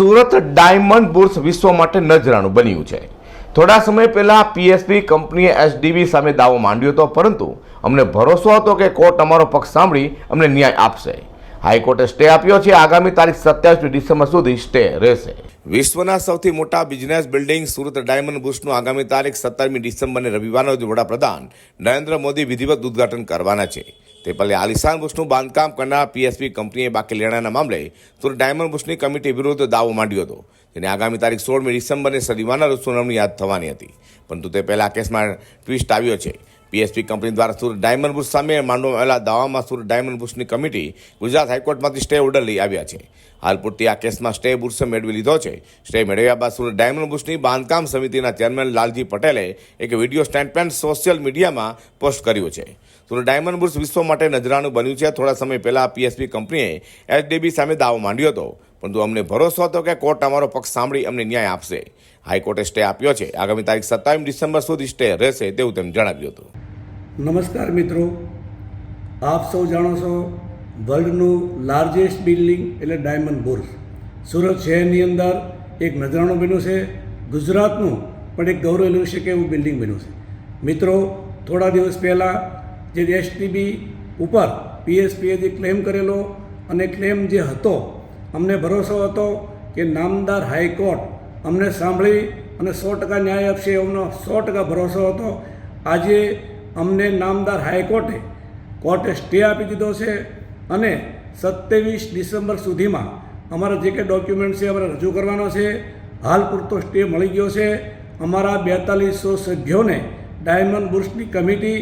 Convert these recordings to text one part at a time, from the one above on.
Surat diamond bourse વિશ્વ માટે નજરાણું બન્યું છે. થોડા સમય પહેલાં પીએસપી કંપનીએ એસડીબી સામે દાવો માંડ્યો હતો, પરંતુ અમને ભરોસો હતો કે કોર્ટ અમારો પક્ષ સાંભળી અમને ન્યાય આપશે. હાઈકોર્ટે સ્ટે આપ્યો છે, આગામી તારીખ સત્યાવીસ ડિસેમ્બર સુધી સ્ટે રહેશે. વિશ્વના સૌથી મોટા બિઝનેસ બિલ્ડિંગ સુરત ડાયમંડ બુસ્ટનું આગામી તારીખ સત્તરમી ડિસેમ્બરને રવિવારના રોજ વડાપ્રધાન નરેન્દ્ર મોદી વિધિવત ઉદ્ઘાટન કરવાના છે. તે પહેલે આલિશાન બુશનું બાંધકામ કરનાર પીએસપી કંપનીએ બાકી લેણાના મામલે સુરત ડાયમંડ બુશની કમિટી વિરુદ્ધ દાવો માંડ્યો હતો. જેને આગામી તારીખ સોળમી ડિસેમ્બરને શનિવારના રોજ સુનાવણી યાદ થવાની હતી. પરંતુ તે પહેલા આ કેસમાં ટ્વિસ્ટ આવ્યો છે. પીએસપી કંપની દ્વારા સુરત ડાયમંડ બુશ સામે માંડવામાં આવેલા દાવામાં સુરત ડાયમંડ બુશની કમિટી ગુજરાત હાઈકોર્ટમાંથી સ્ટે ઓર્ડર લઈ આવ્યા છે. હાલ પૂરતી આ કેસમાં સ્ટે બુર્સે મેળવી લીધો છે. સ્ટે મેળવ્યા બાદ સુરત ડાયમંડ બુશની બાંધકામ સમિતિના ચેરમેન લાલજી પટેલે એક વીડિયો સ્ટેટમેન્ટ સોશિયલ મીડિયામાં પોસ્ટ કર્યો છે. સુરત ડાયમંડ બુર્સ વિશ્વ માટે નજરાનું બન્યું છે. થોડા સમય પહેલા પીએસપી કંપનીએ એચડીબી સામે દાવો માંડ્યો હતો. પરંતુ અમને ભરોસો હતો કે કોર્ટ અમારો પક્ષ સાંભળી અમને ન્યાય આપશે. હાઈકોર્ટે સ્ટે આપ્યો છે. આગામી તારીખ સત્તાવીસ ડિસેમ્બર સુધી સ્ટે રહેશે તેવું તેમ જણાવ્યું હતું. નમસ્કાર મિત્રો. આપ સૌ જાણો છો વર્લ્ડનું લાર્જેસ્ટ બિલ્ડિંગ એટલે ડાયમંડ બુર્સ સુરત શહેરની અંદર એક નજરાણું બન્યું છે. ગુજરાતનું પણ એક ગૌરવ લેવું શકે એવું બિલ્ડિંગ બન્યું છે. મિત્રો, થોડા દિવસ પહેલાં જે એસટીબી ઉપર પીએસપીએ જે ક્લેમ કરેલો અને ક્લેમ જે હતો અમને ભરોસો હતો કે નામદાર હાઈકોર્ટ અમને સાંભળી અને સો ટકા ન્યાય આપશે એમનો સો ટકા ભરોસો હતો. આજે અમને નામદાર હાઈકોર્ટે કોર્ટે સ્ટે આપી દીધો છે અને સત્યાવીસ ડિસેમ્બર સુધીમાં અમારા જે કંઈ ડોક્યુમેન્ટ છે અમારે રજૂ કરવાનો છે. હાલ પૂરતો સ્ટે મળી ગયો છે. અમારા બેતાલીસો સભ્યોને ડાયમંડ બુર્સની કમિટી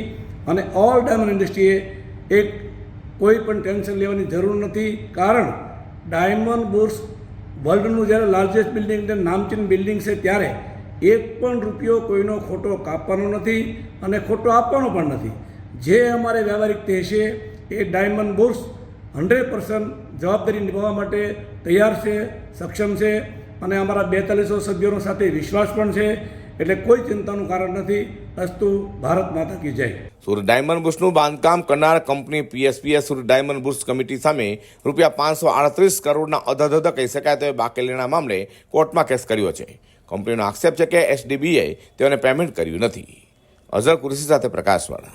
અને ઓલ ડાયમંડ ઇન્ડસ્ટ્રીએ એક કોઈ પણ ટેન્શન લેવાની જરૂર નથી. કારણ ડાયમંડ બુર્સ વર્લ્ડનું જ્યારે લાર્જેસ્ટ બિલ્ડિંગ એટલે નામચીન બિલ્ડિંગ છે, ત્યારે એક પણ રૂપિયો કોઈનો ખોટો કાપવાનો નથી અને ખોટો આપવાનો પણ નથી. જે અમારે વ્યવહારિક છે, એ ડાયમંડ બુર્સ હંડ્રેડ પર્સન્ટ જવાબદારી નિભાવવા માટે તૈયાર છે, સક્ષમ છે અને અમારા બેતાલીસો સભ્યોનો સાથે વિશ્વાસ પણ છે. એટલે કોઈ ચિંતાનું કારણ નથી. અસ્તુ ભારત માતા કી જય. સુરત ડાયમંડ બુશનું બાંધકામ કરનાર કંપની પીએસપીએ સુરત ડાયમંડ બુર્સ કમિટી સામે રૂપિયા પાંચસો આડત્રીસ કરોડના અધધધ કહી શકાય તેવા બાકી લેણા મામલે કોર્ટમાં કેસ કર્યો છે. કંપનીનો આક્ષેપ છે કે એસડીબીએ તેઓને પેમેન્ટ કર્યું નથી. અઝર કુરશી સાથે પ્રકાશવાળા.